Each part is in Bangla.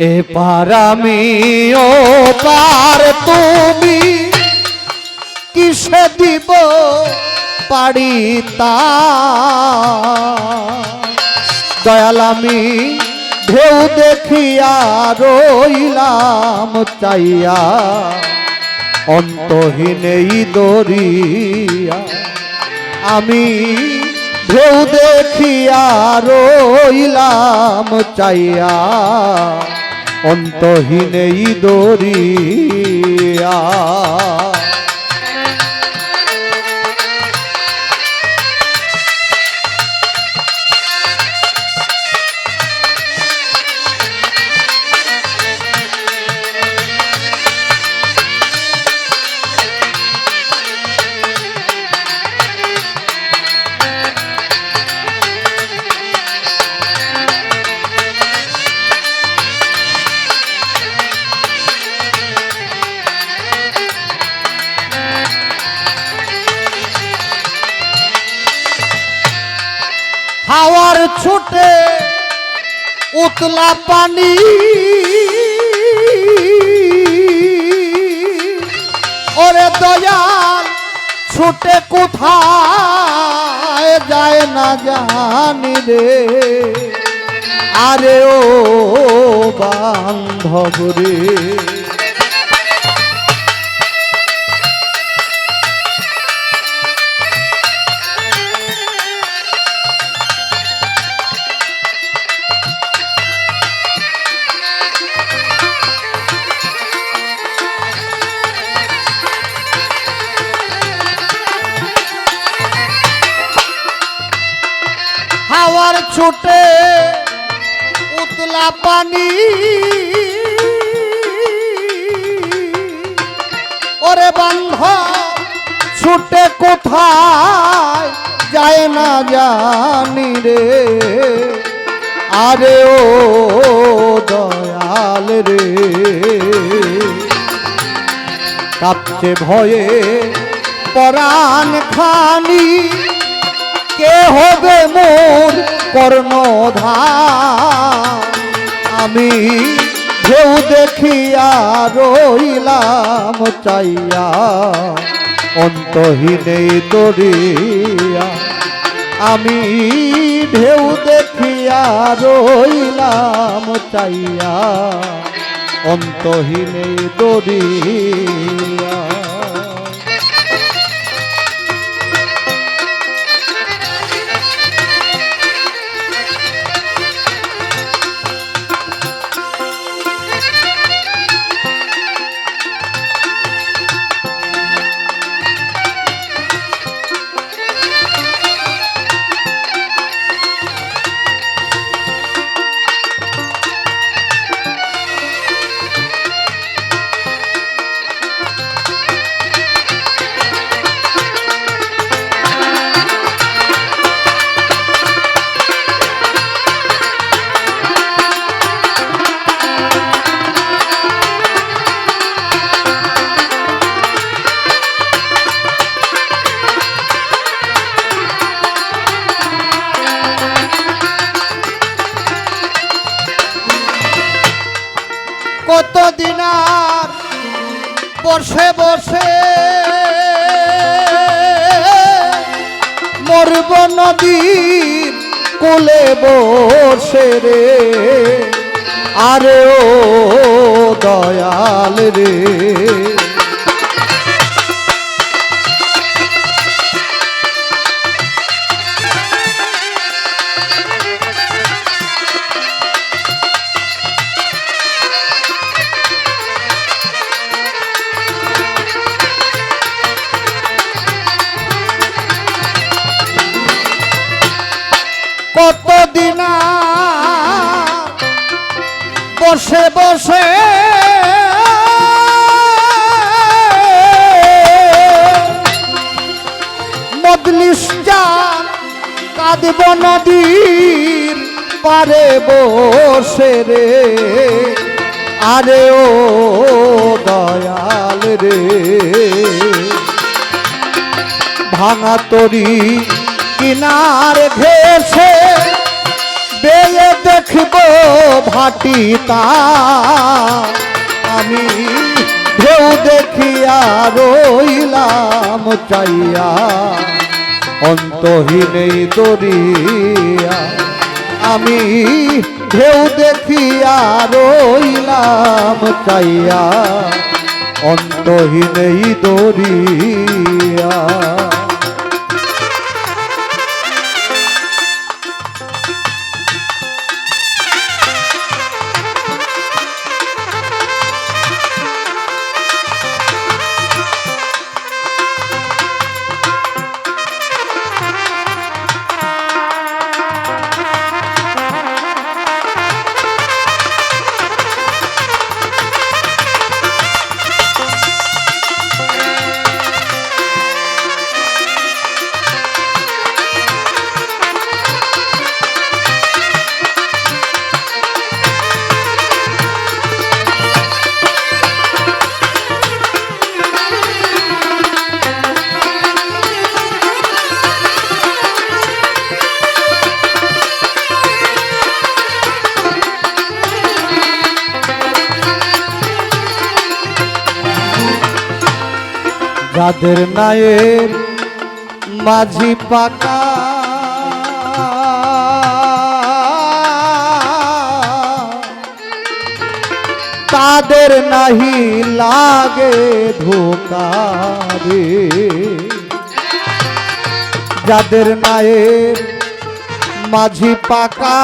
এ পার আমি, ও পার তুমি, কিসে দিব পারি তা? দয়াল আমি, ঢেউ দেখিয়া রইলাম চাইয়া, অন্তহীন এই দরিয়া, আমি ঢেউ দেখিয়া রইলাম চাইয়া। অন্তহীন এই দরিয়া। উতলা পানি। ওরে দয়াল ছুটে কোথায় যায় না জানি রে? আরে ও বান্ধব রে। হাওয়ার ছুটে উতলা পানি। ওরে বন্ধ ছুটে কোথায় যায় না জানি রে? আরে ও দয়াল রে। কাঁপছে ভয়ে পরাণ খানি। কে হবে মোর কর্ণধার? আমি ঢেউ দেখিয়া রইলাম চাইয়া, অন্তহীনে দরিয়া আমি ঢেউ দেখিয়া রইলাম চাইয়া, অন্তহীনে দরিয়া বসে বসে মরব নদী কোলে বসে রে। আরে ও দয়াল রে। বসে। বসে মদলিস যান কাঁদব নদীর পারে বসে রে। আরে ও দয়াল রে। ভাঙা তরি কিনার ঘেসে বেয়ে দেখব ভাটিতা আমি ঢেউ দেখিয়া রইলাম চাইয়া। অন্তহীনেই দরিয়া। আমি ঢেউ দেখিয়া রইলাম চাইয়া। অন্তহীনেই দরিয়া। যাদের নায়ের মাঝি পাকা তাদের নাহি লাগে ধোকা রে যাদের নায়ের মাঝি পাকা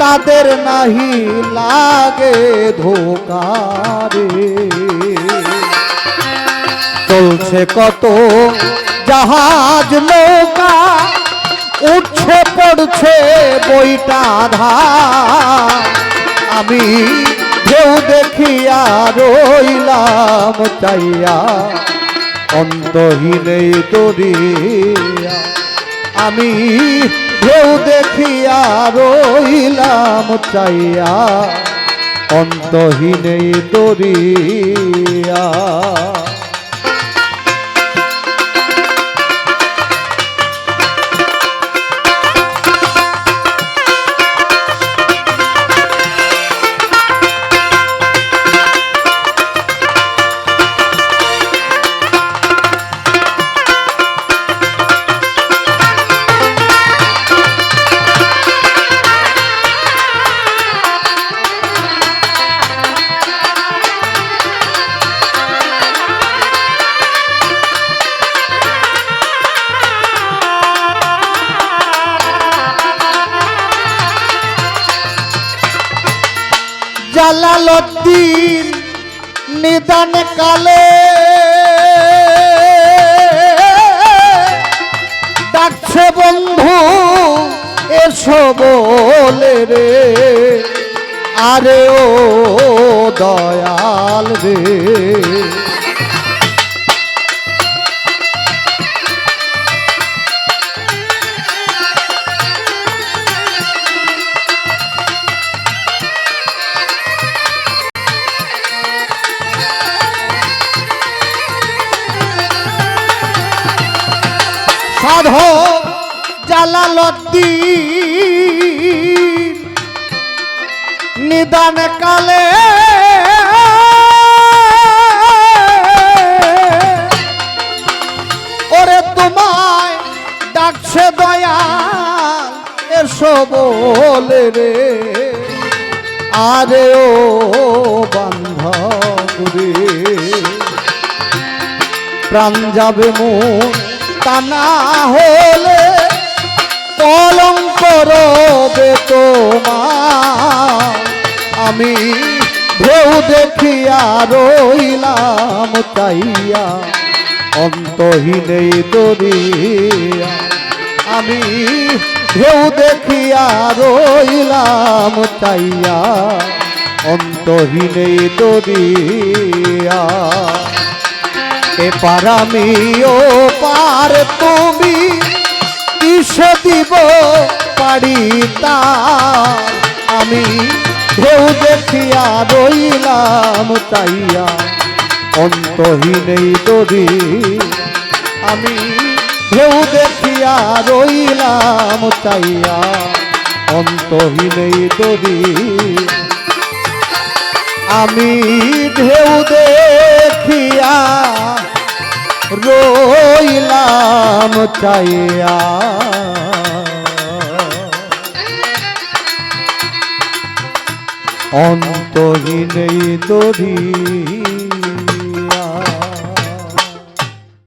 তাদের নাহি লাগে ধোকারে। চলছে কত জাহাজ নৌকা, উঠছে পড়ছে বইটা ধা আমি ঢেউ দেখিয়া রইলাম চাইয়া, অন্তহীনেই দরিয়া আমি ঢেউ দেখিয়া রইলাম চাইয়া অন্তহীনে দরিয়া। কালে ডাকছে বন্ধু এসো বলে রে। আরে ও দয়াল রে। জালালদ্দিন নিদান কালে ওরে তোমায় ডাকছে দয়াল, এসো বলে রে। আরে ও বান্ধব, প্রাণ যাবে মন তা না হলে কলঙ্ক রবে তোমার। আমি ঢেউ দেখিয়া রইলাম চাইয়া অন্তহীনেই দরিয়া। আমি ঢেউ দেখিয়া রইলাম চাইয়া অন্তহীনেই দরিয়া। এপার আমি ও পার তুমি কিসে দিব পারি তা আমি ঢেউ দেখিয়া রইলাম চাইয়া অন্তহীনেই দরি আমি ঢেউ দেখিয়া রইলাম চাইয়া অন্তহীনেই দরি আমি ঢেউ দেখিয়া রইলাম চাইয়া অন্তহীন দরি